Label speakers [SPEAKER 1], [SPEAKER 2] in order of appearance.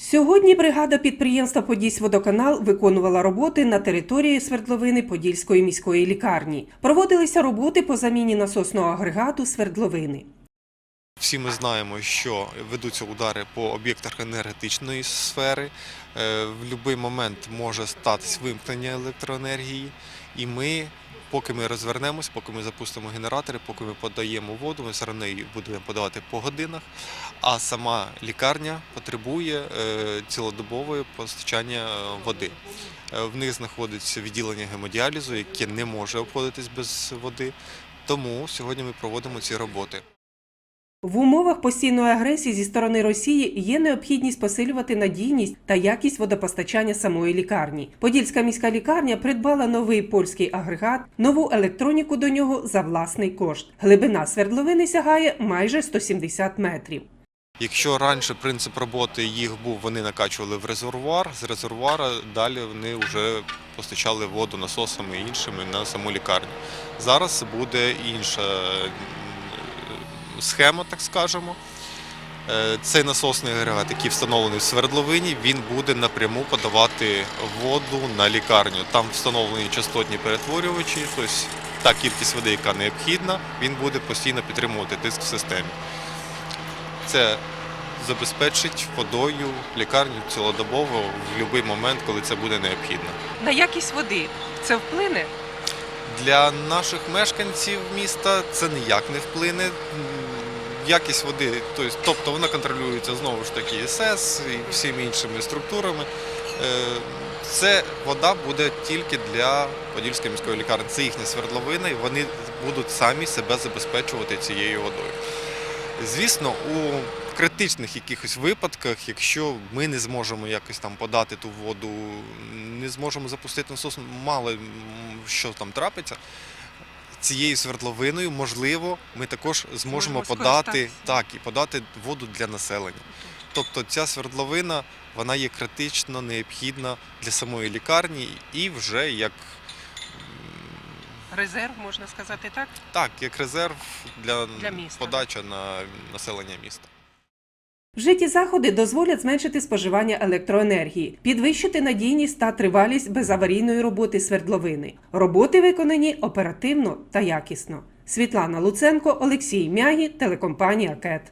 [SPEAKER 1] Сьогодні бригада підприємства «Подільськводоканал» виконувала роботи на території свердловини Подільської міської лікарні. Проводилися роботи по заміні насосного агрегату свердловини.
[SPEAKER 2] Всі ми знаємо, що ведуться удари по об'єктах енергетичної сфери. Е, В будь-який момент може статись вимкнення електроенергії, і ми, поки ми розвернемось, поки ми запустимо генератори, поки ми подаємо воду, ми все одно її будемо подавати по годинах. А сама лікарня потребує цілодобової цілодобового постачання е, води. Е, В них знаходиться відділення гемодіалізу, яке не може обходитись без води. Тому сьогодні ми проводимо ці роботи.
[SPEAKER 1] В умовах постійної агресії зі сторони Росії є необхідність посилювати надійність та якість водопостачання самої лікарні. Подільська міська лікарня придбала новий польський агрегат, нову електроніку до нього за власний кошт. Глибина свердловини сягає майже 170 метрів.
[SPEAKER 2] Якщо раніше принцип роботи їх був, вони накачували в резервуар, з резервуара далі вони вже постачали воду насосами і іншими на саму лікарню. Зараз буде інша м, схема, так скажемо. Е, Цей насосний агрегат, який встановлений в свердловині, він буде напряму подавати воду на лікарню. Там встановлені частотні перетворювачі, тобто та кількість води, яка необхідна, він буде постійно підтримувати тиск в системі. Це забезпечить водою лікарню цілодобово в будь-який момент, коли це буде необхідно.
[SPEAKER 1] На якість води це вплине?
[SPEAKER 2] Для наших мешканців міста це ніяк не вплине. Якість води, тобто, тобто вона контролюється знову ж таки СС і всіми іншими структурами. Е, Це вода буде тільки для Подільської міської лікарні. Це їхня свердловина, і вони будуть самі себе забезпечувати цією водою. Звісно, у критичних якихось випадках, якщо ми не зможемо якось там подати ту воду, не зможемо запустити насос, мало що там трапиться. Цією свердловиною, можливо, ми також зможемо подати так і подати воду для населення. Тобто ця свердловина вона є критично необхідна для самої лікарні і вже як
[SPEAKER 1] Резерв, можна сказати так?
[SPEAKER 2] так, як резерв для,
[SPEAKER 1] Для
[SPEAKER 2] подачі на населення міста.
[SPEAKER 1] Вжиті заходи дозволять зменшити споживання електроенергії, підвищити надійність та тривалість безаварійної роботи свердловини. Роботи виконані оперативно та якісно. Світлана Луценко, Олексій Мягі, телекомпанія КЕТ.